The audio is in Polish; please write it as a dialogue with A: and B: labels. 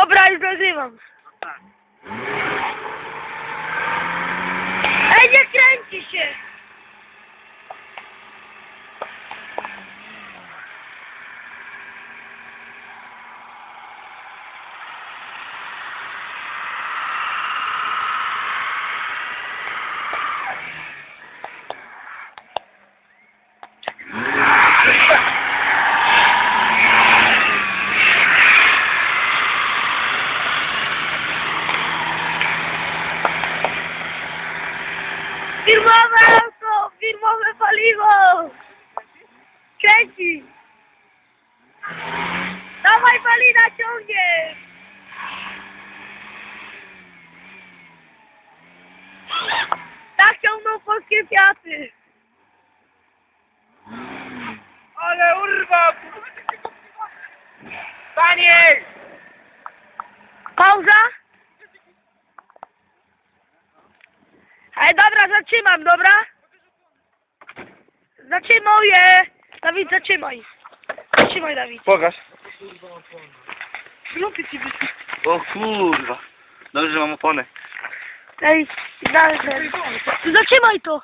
A: Dobra i zazywam. Firmowe auto! Firmowe paliwo! Kręci! Dawaj palina ciągnie! Tak ciągną polskie Fiaty!
B: Ale urwa! Panie!
A: Pauza? Ej, dobra, zatrzymam, dobra? Zatrzymuję! Dawid, zatrzymaj. Zatrzymaj, Dawid.
B: Pokaż.
A: Grupy ci wyszły.
B: O kurwa. Dobrze, że mam opony.
A: Ej, dalej. Zatrzymaj to!